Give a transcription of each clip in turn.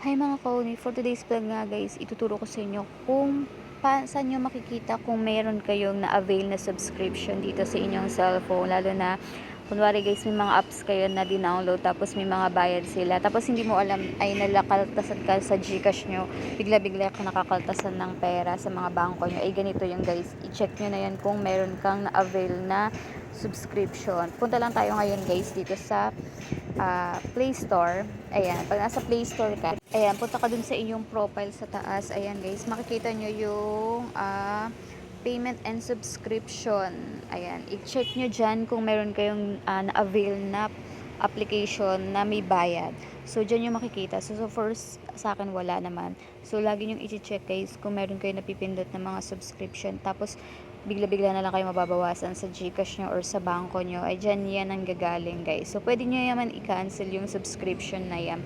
Hi mga kauni, for today's vlog nga guys, ituturo ko sa inyo kung pa, saan nyo makikita kung meron kayong na-avail na subscription dito sa inyong cellphone. Lalo na, kunwari guys, may mga apps kayo na dinownload tapos may mga bayad sila. Tapos hindi mo alam ay nalakaltasan ka sa Gcash nyo. Bigla-bigla ka nakakaltasan ng pera sa mga bangko nyo. Ay ganito yung guys, i-check nyo na yan kung meron kang na-avail na subscription. Punta lang tayo ngayon guys dito sa ah, Play Store. Ayan, pag nasa Play Store ka, ayan, punta ka dun sa inyong profile sa taas. Ayan guys, makikita nyo yung ah, payment and subscription. Ayan, i-check nyo dyan kung meron kayong ah, na-avail na application na may bayad. So, dyan yung makikita. So, so first, sa akin wala naman. So, lagi nyo i-check guys kung meron kayo napipindot na mga subscription. Tapos, bigla-bigla na lang kayo mababawasan sa Gcash nyo or sa bangko nyo. Ay, dyan yan ang gagaling guys. So, pwede nyo yaman i-cancel yung subscription na yan.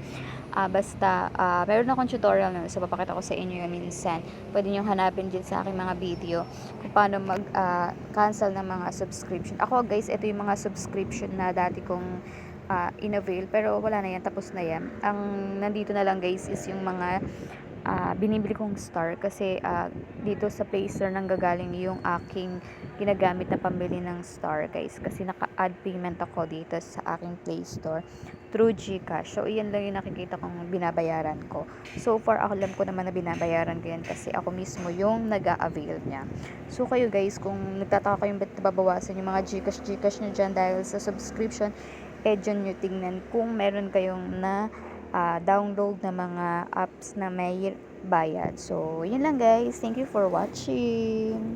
Ah, basta, ah, meron akong tutorial na so papakita ko sa inyo yun minsan. Pwede nyo hanapin din sa aking mga video kung paano mag-cancel ng mga subscription. Ako guys, ito yung mga subscription na dati kong ah, in-avail pero wala na yan, tapos na yan. Ang nandito na lang guys is yung mga ah, binibili kong star kasi ah, dito sa Play Store nang gagaling yung aking ginagamit na pambili ng star guys kasi naka-add payment ako dito sa aking Play Store through Gcash. So, iyan lang yung nakikita kong binabayaran ko. So far, ako alam ko naman na binabayaran ko yan kasi ako mismo yung nag-a-avail niya. So, kayo guys, kung nagtataka kayong ba't nababawasan yung mga Gcash, Gcash nyo dyan dahil sa subscription, eh dyan nyo tingnan kung meron kayong na ah, download na mga apps na may bayad. So, yun lang guys. Thank you for watching.